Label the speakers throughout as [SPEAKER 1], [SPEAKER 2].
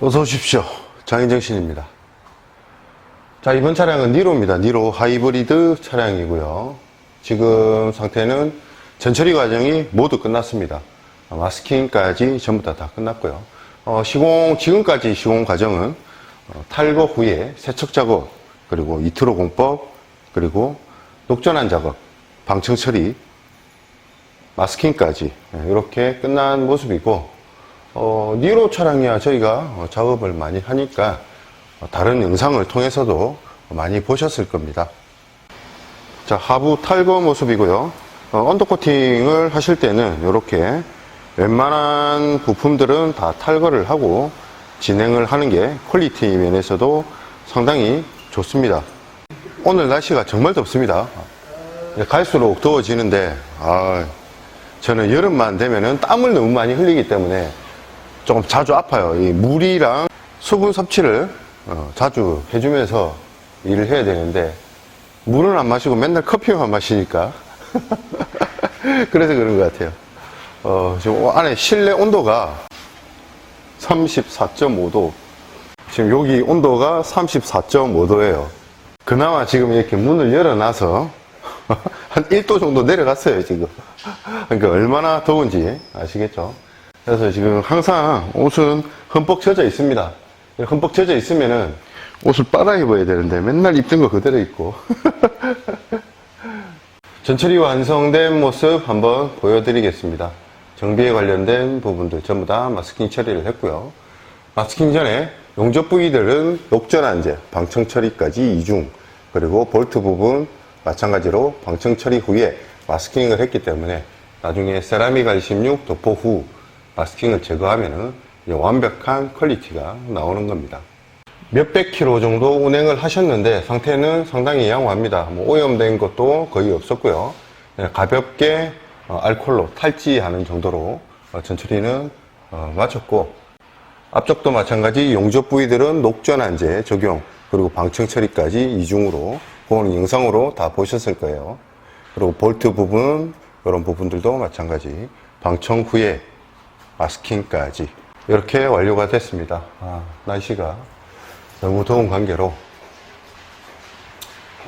[SPEAKER 1] 어서 오십시오. 장인정신입니다. 자, 이번 차량은 니로입니다. 니로 하이브리드 차량이고요. 지금 상태는 전처리 과정이 모두 끝났습니다. 마스킹까지 전부 다 다 끝났고요. 어, 시공, 지금까지 시공 과정은 어, 탈거 후에 세척 작업, 그리고 이트로 공법, 그리고 녹전환 작업, 방청 처리, 마스킹까지 예, 이렇게 끝난 모습이고 어, 니로 차량이야 저희가 어, 작업을 많이 하니까 어, 다른 영상을 통해서도 많이 보셨을 겁니다. 자 하부 탈거 모습이고요. 어, 언더코팅을 하실 때는 이렇게 웬만한 부품들은 다 탈거를 하고 진행을 하는 게 퀄리티 면에서도 상당히 좋습니다. 오늘 날씨가 정말 덥습니다. 갈수록 더워지는데 아, 저는 여름만 되면은 땀을 너무 많이 흘리기 때문에 조금 자주 아파요. 이 물이랑 수분 섭취를 어, 자주 해주면서 일을 해야 되는데 물은 안 마시고 맨날 커피만 마시니까 그래서 그런 것 같아요. 어, 지금 안에 실내 온도가 34.5도. 지금 여기 온도가 34.5도예요. 그나마 지금 이렇게 문을 열어놔서 한 1도 정도 내려갔어요, 지금. 그러니까 얼마나 더운지 아시겠죠? 그래서 지금 항상 옷은 흠뻑 젖어 있습니다. 흠뻑 젖어 있으면은 옷을 빨아 입어야 되는데 맨날 입던 거 그대로 입고. 전처리 완성된 모습 한번 보여드리겠습니다. 정비에 관련된 부분들 전부 다 마스킹 처리를 했고요. 마스킹 전에 용접 부위들은 녹전환제, 방청 처리까지 이중, 그리고 볼트 부분 마찬가지로 방청 처리 후에 마스킹을 했기 때문에 나중에 세라믹 R16 도포 후 마스킹을 제거하면은 완벽한 퀄리티가 나오는 겁니다. 몇백 킬로 정도 운행을 하셨는데 상태는 상당히 양호합니다. 뭐 오염된 것도 거의 없었고요. 그냥 가볍게 어, 알콜로 탈지하는 정도로 어, 전처리는 어, 마쳤고 앞쪽도 마찬가지 용접 부위들은 녹전환제 적용 그리고 방청 처리까지 이중으로 그거는 영상으로 다 보셨을 거예요. 그리고 볼트 부분 이런 부분들도 마찬가지 방청 후에 마스킹까지 이렇게 완료가 됐습니다. 아, 날씨가 너무 더운 관계로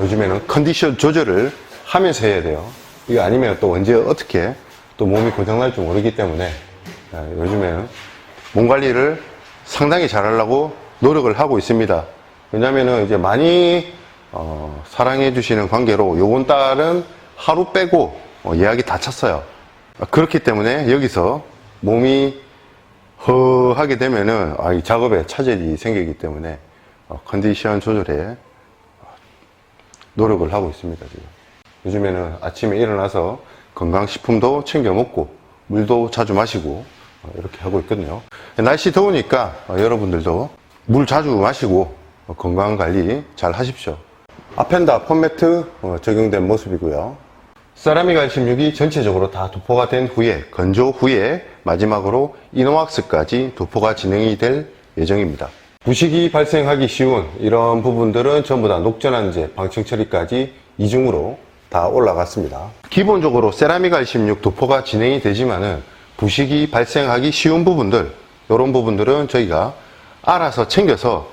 [SPEAKER 1] 요즘에는 컨디션 조절을 하면서 해야 돼요. 이거 아니면 또 언제 어떻게 또 몸이 고장날지 모르기 때문에 아, 요즘에는 몸 관리를 상당히 잘하려고 노력을 하고 있습니다. 왜냐면은 이제 많이 어, 사랑해 주시는 관계로 요번 달은 하루 빼고 어, 예약이 다 찼어요. 아, 그렇기 때문에 여기서 몸이 허하게 되면은 아, 이 작업에 차질이 생기기 때문에 어, 컨디션 조절에 어, 노력을 하고 있습니다. 지금. 요즘에는 아침에 일어나서 건강식품도 챙겨 먹고 물도 자주 마시고 어, 이렇게 하고 있거든요. 날씨 더우니까 어, 여러분들도 물 자주 마시고 어, 건강 관리 잘 하십시오. 아펜다 폼매트 어, 적용된 모습이고요. 세라믹 R16이 전체적으로 다 도포가 된 후에 건조 후에 마지막으로 이노왁스까지 도포가 진행이 될 예정입니다. 부식이 발생하기 쉬운 이런 부분들은 전부 다 녹전환제, 방청 처리까지 이중으로 다 올라갔습니다. 기본적으로 세라믹 R16 도포가 진행이 되지만은 부식이 발생하기 쉬운 부분들 이런 부분들은 저희가 알아서 챙겨서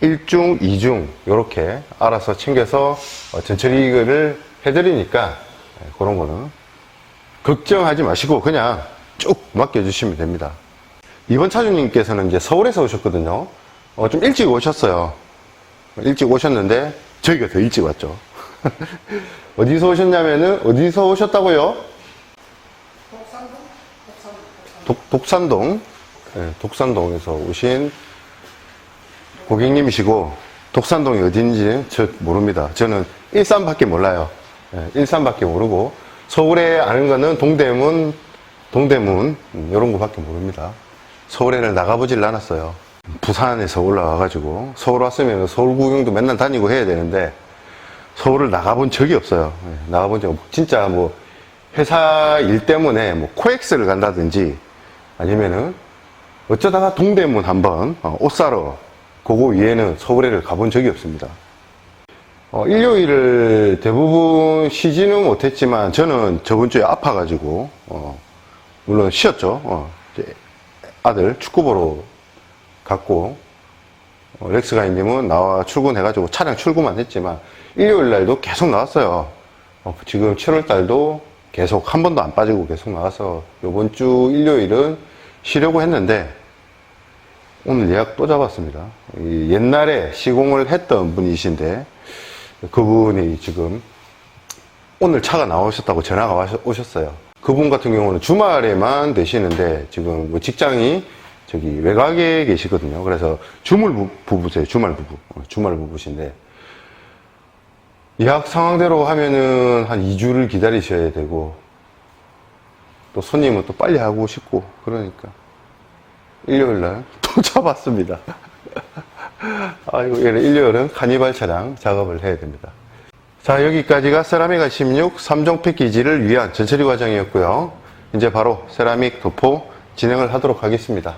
[SPEAKER 1] 1중, 2중 이렇게 알아서 챙겨서 어, 전처리를 해드리니까 예, 그런 거는 걱정하지 마시고 그냥 쭉 맡겨주시면 됩니다. 이번 차주님께서는 이제 서울에서 오셨거든요. 어, 좀 일찍 오셨어요. 일찍 오셨는데 저희가 더 일찍 왔죠. 어디서 오셨냐면은 어디서 오셨다고요? 독, 독산동. 예, 독산동에서 오신 고객님이시고 독산동이 어딘지 저 모릅니다. 저는 일산밖에 몰라요. 예, 일산밖에 모르고 서울에 아는 거는 동대문, 동대문 음, 이런 거밖에 모릅니다. 서울에를 나가보질 않았어요. 부산에서 올라와가지고 서울 왔으면 서울 구경도 맨날 다니고 해야 되는데 서울을 나가본 적이 없어요. 예, 나가본 적 없- 진짜 뭐 회사 일 때문에 뭐 코엑스를 간다든지 아니면은 어쩌다가 동대문 한번 어, 옷 사러 그거 위에는 서울에를 가본 적이 없습니다. 어, 일요일을 대부분 쉬지는 못했지만 저는 저번 주에 아파가지고 어, 물론 쉬었죠. 어, 아들 축구 보러 갔고 어, 렉스가이님은 나와 출근해가지고 차량 출고만 했지만 일요일 날도 계속 나왔어요. 어, 지금 7월 달도 계속 한 번도 안 빠지고 계속 나와서 이번 주 일요일은 쉬려고 했는데 오늘 예약 또 잡았습니다. 이 옛날에 시공을 했던 분이신데 그분이 지금 오늘 차가 나오셨다고 전화가 오셨어요. 그분 같은 경우는 주말에만 되시는데 지금 뭐 직장이 저기 외곽에 계시거든요. 그래서 주말 부- 부부세요. 주말 부부. 어, 주말 부부신데 예약 상황대로 하면은 한 2주를 기다리셔야 되고 또 손님은 또 빨리 하고 싶고 그러니까 일요일 날 또 잡았습니다. 아이고, 일요일은 카니발 차량 작업을 해야 됩니다. 자, 여기까지가 세라미가 16 3종 패키지를 위한 전처리 과정이었고요. 이제 바로 세라믹 도포 진행을 하도록 하겠습니다.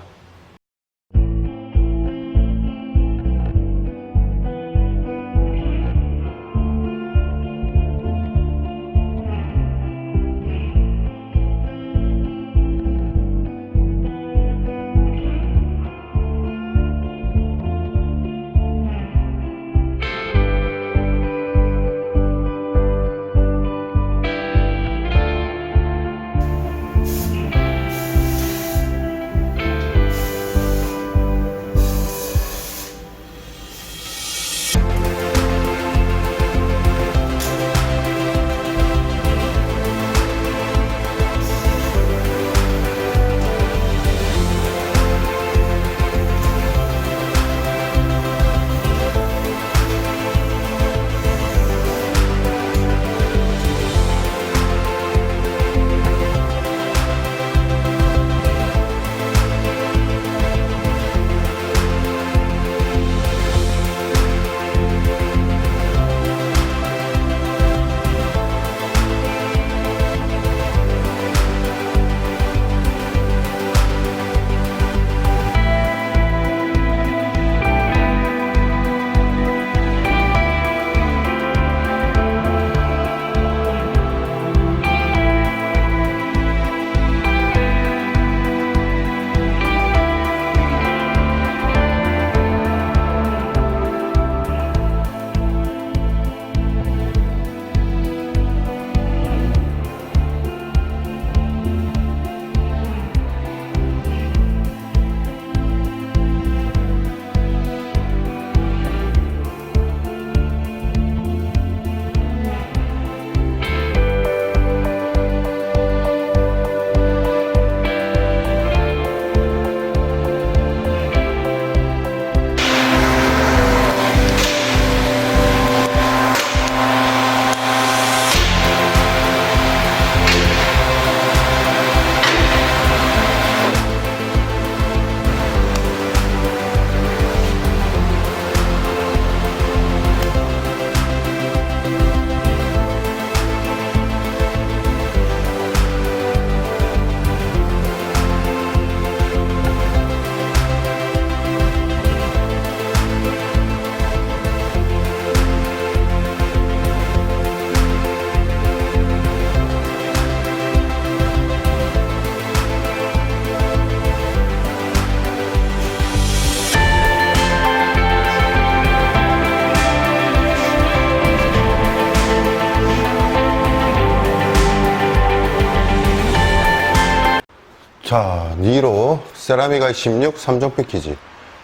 [SPEAKER 1] 세라미가 16 3종 패키지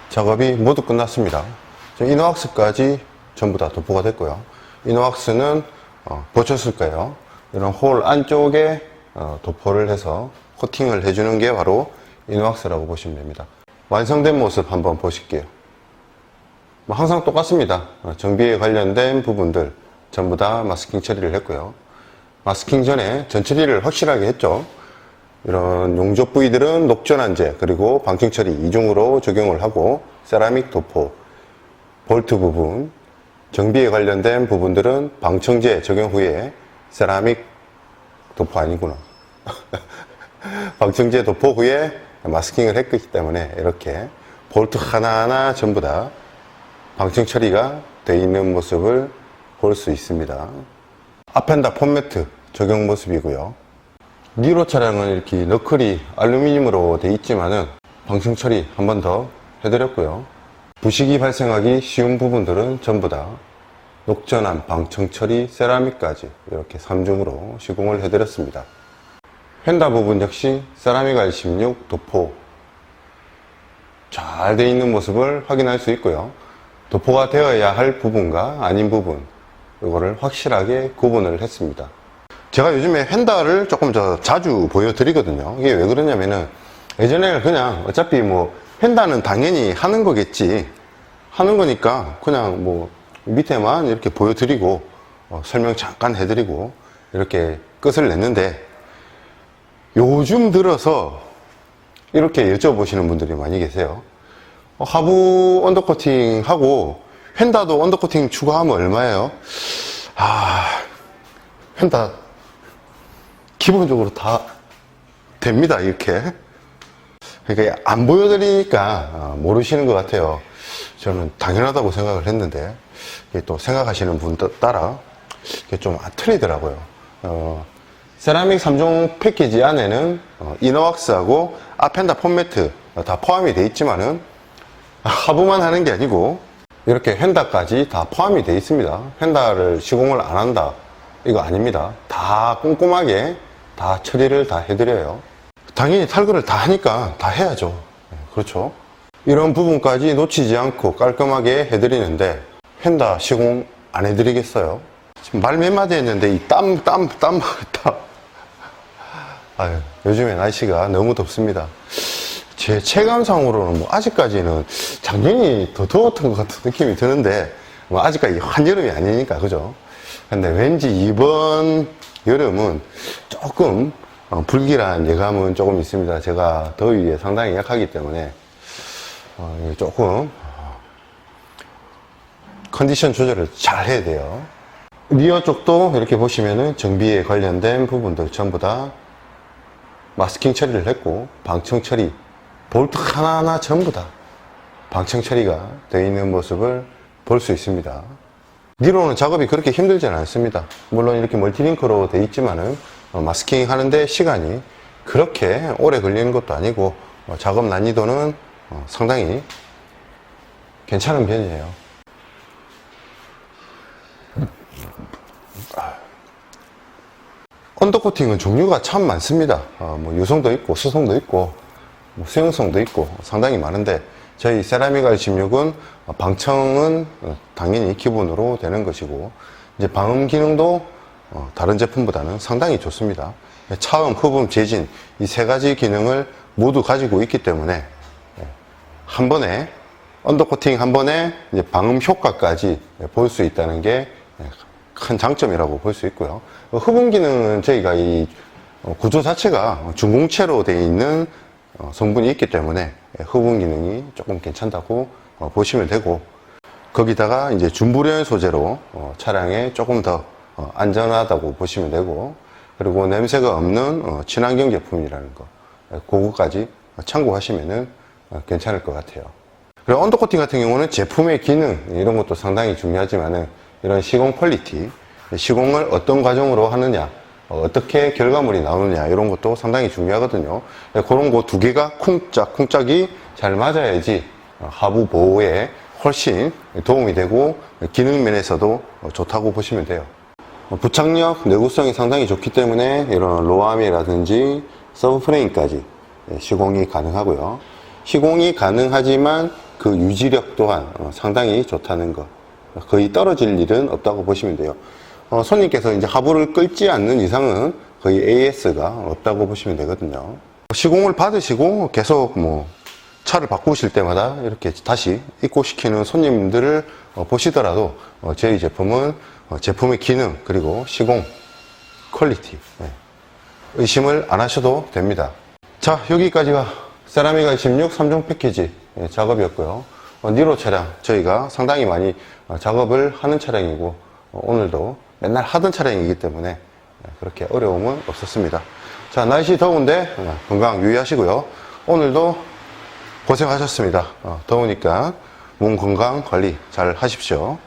[SPEAKER 1] 작업이 모두 끝났습니다. 이노왁스까지 전부 다 도포가 됐고요. 이노왁스는 어, 보셨을 거예요. 이런 홀 안쪽에 어, 도포를 해서 코팅을 해주는 게 바로 이노왁스라고 보시면 됩니다. 완성된 모습 한번 보실게요. 뭐 항상 똑같습니다. 어, 정비에 관련된 부분들 전부 다 마스킹 처리를 했고요. 마스킹 전에 전 처리를 확실하게 했죠. 이런 용접 부위들은 녹전환제 그리고 방충 처리 이중으로 적용을 하고 세라믹 도포, 볼트 부분, 정비에 관련된 부분들은 방청제 적용 후에 세라믹 도포 아니구나. 방청제 도포 후에 마스킹을 했기 때문에 이렇게 볼트 하나하나 전부 다 방청 처리가 되어 있는 모습을 볼 수 있습니다. 아펜다 폼매트 적용 모습이고요. 니로 차량은 이렇게 너클이 알루미늄으로 되어 있지만은 방청 처리 한 번 더 해드렸고요. 부식이 발생하기 쉬운 부분들은 전부 다 녹전함, 방청 처리, 세라믹까지 이렇게 3중으로 시공을 해드렸습니다. 휀다 부분 역시 세라믹 R16 도포 잘 되어 있는 모습을 확인할 수 있고요. 도포가 되어야 할 부분과 아닌 부분 이거를 확실하게 구분을 했습니다. 제가 요즘에 휀다를 조금 더 자주 보여드리거든요. 이게 왜 그러냐면은 예전에는 그냥 어차피 뭐 휀다는 당연히 하는 거겠지 하는 거니까 그냥 뭐 밑에만 이렇게 보여드리고 어, 설명 잠깐 해드리고 이렇게 끝을 냈는데 요즘 들어서 이렇게 여쭤보시는 분들이 많이 계세요. 어, 하부 언더코팅 하고 휀다도 언더코팅 추가하면 얼마예요? 아, 휀다 기본적으로 다 됩니다, 이렇게. 그러니까 안 보여드리니까 어, 모르시는 것 같아요. 저는 당연하다고 생각을 했는데 또 생각하시는 분 따- 따라 이게 좀 틀리더라고요. 어, 세라믹 3종 패키지 안에는 어, 이너왁스하고 아펜다 폼매트 어, 다 포함이 돼 있지만은 하부만 하는 게 아니고 이렇게 휀다까지 다 포함이 돼 있습니다. 휀다를 시공을 안 한다 이거 아닙니다. 다 꼼꼼하게 다 처리를 다 해드려요. 당연히 탈거를 다 하니까 다 해야죠. 네, 그렇죠. 이런 부분까지 놓치지 않고 깔끔하게 해드리는데 휀다 시공 안 해드리겠어요? 지금 말 몇 마디 했는데 이 땀, 땀, 땀, 땀. 아유, 요즘에 날씨가 너무 덥습니다. 제 체감상으로는 뭐 아직까지는 작년이 더 더웠던 것 같은 느낌이 드는데 뭐 아직까지 한여름이 아니니까 그죠? 근데 왠지 이번 여름은 조금 어, 불길한 예감은 조금 있습니다. 제가 더위에 상당히 약하기 때문에 어, 조금 어, 컨디션 조절을 잘 해야 돼요. 리어 쪽도 이렇게 보시면은 정비에 관련된 부분들 전부 다 마스킹 처리를 했고 방청 처리 볼트 하나하나 전부 다 방청 처리가 되어 있는 모습을 볼 수 있습니다. 니로는 작업이 그렇게 힘들지는 않습니다. 물론 이렇게 멀티링크로 되어 있지만은 어, 마스킹 하는데 시간이 그렇게 오래 걸리는 것도 아니고 어, 작업 난이도는 어, 상당히 괜찮은 편이에요. 언더 코팅은 종류가 참 많습니다. 어, 뭐 유성도 있고 수성도 있고 뭐 수용성도 있고 상당히 많은데 저희 세라믹 R16은 방청은 어, 당연히 기본으로 되는 것이고 이제 방음 기능도 어, 다른 제품보다는 상당히 좋습니다. 차음, 흡음, 재진 이 세 가지 기능을 모두 가지고 있기 때문에 예, 한 번에 언더코팅 한 번에 방음 효과까지 볼 수 있다는 게 큰 장점이라고 볼 수 있고요. 어, 흡음 기능은 저희가 이 어, 구조 자체가 중공체로 되어 있는 어, 성분이 있기 때문에 흡음 기능이 조금 괜찮다고 어, 보시면 되고 거기다가 이제 준불연 소재로 어, 차량에 조금 더 어, 안전하다고 보시면 되고 그리고 냄새가 없는 어, 친환경 제품이라는 거 예, 그거까지 참고하시면은 어, 괜찮을 것 같아요. 그리고 언더코팅 같은 경우는 제품의 기능 이런 것도 상당히 중요하지만은 이런 시공 퀄리티 시공을 어떤 과정으로 하느냐 어, 어떻게 결과물이 나오느냐 이런 것도 상당히 중요하거든요 네, 그런 거 두 개가 쿵짝 쿵짝이 잘 맞아야지 어, 하부 보호에 훨씬 도움이 되고 기능 면에서도 어, 좋다고 보시면 돼요 어, 부착력, 내구성이 상당히 좋기 때문에 이런 로암이라든지 서브프레임까지 예, 시공이 가능하고요. 시공이 가능하지만 그 유지력 또한 어, 상당히 좋다는 것. 거의 떨어질 일은 없다고 보시면 돼요. 어, 손님께서 이제 하부를 끌지 않는 이상은 거의 AS가 없다고 보시면 되거든요. 시공을 받으시고 계속 뭐 차를 바꾸실 때마다 이렇게 다시 입고시키는 손님들을 어, 보시더라도 어, 저희 제품은 어, 제품의 기능 그리고 시공 퀄리티 네. 의심을 안 하셔도 됩니다. 자 여기까지가 세라미가 16 3종 패키지 예, 작업이었고요. 어, 니로 차량 저희가 상당히 많이 어, 작업을 하는 차량이고 어, 오늘도 맨날 하던 차량이기 때문에 예, 그렇게 어려움은 없었습니다. 자 날씨 더운데 어, 건강 유의하시고요. 오늘도 고생하셨습니다. 어, 더우니까 몸 건강 관리 잘 하십시오.